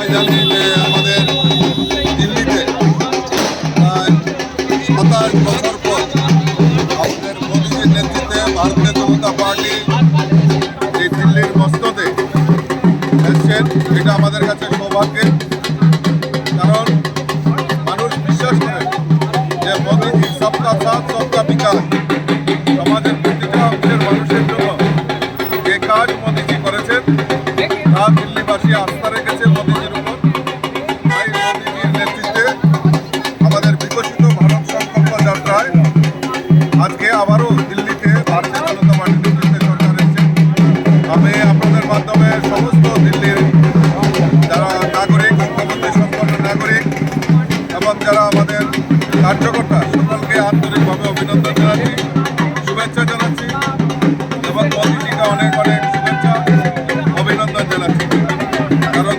যে আমাদের দিল্লিতে প্রায় বছর পর আমাদের নেতৃত্বে ভারতীয় জনতা পার্টি এই দিল্লির মস্ততে এসছেন। এটা আমাদের কাছে সৌভাগ্যের কারণ। মানুষ বিশ্বাস করে যে মোদীজি সবকা সাথ, সবকা বিকাশ। সমাজের প্রতিটা অংশের মানুষের জন্য যে কাজ মোদীজি করেছেন তা দিল্লিবাসী আস্থা রেখেছে মোদীজির উপর। আমাদের বিকশিত ভারত সংকল্প দিল্লিতে ভারতীয় জনতা পার্টির আমি আপনাদের মাধ্যমে সমস্ত দিল্লির যারা নাগরিক অঙ্গবদ্ধ সম্পন্ন নাগরিক যারা আমাদের কার্যকর্তা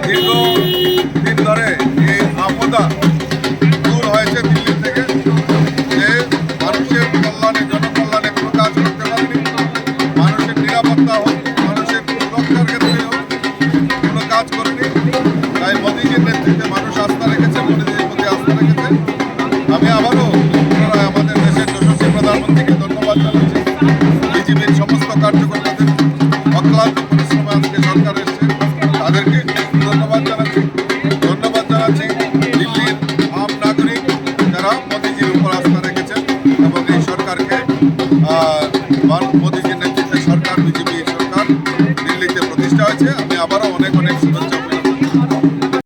দীর্ঘ দিন ধরে এই আপদা দূর হয়েছে দিল্লি থেকে। যে মানুষের কল্যাণে, জনকল্যাণে কোনো কাজ করতে পারেনি। মানুষের নিরাপত্তা হোক, মানুষের সুরক্ষার ক্ষেত্রে হোক, কোনো কাজ করেনি। তাই মোদীজির নেতৃত্বে মানুষ আস্থা রেখেছে, মোদীজির প্রতি আস্থা রেখেছে। আমি আবারও পুনরায় আমাদের দেশের যশস্বী প্রধানমন্ত্রীকে ধন্যবাদ জানাচ্ছি। বিজেপির সমস্ত কার্যকর্তাদের অক্লান্ত মোদীজির নেতৃত্বে সরকার বিজেপি সরকার দিল্লিতে প্রতিষ্ঠা হয়েছে। আমি আবারও অনেক অনেক শুভেচ্ছা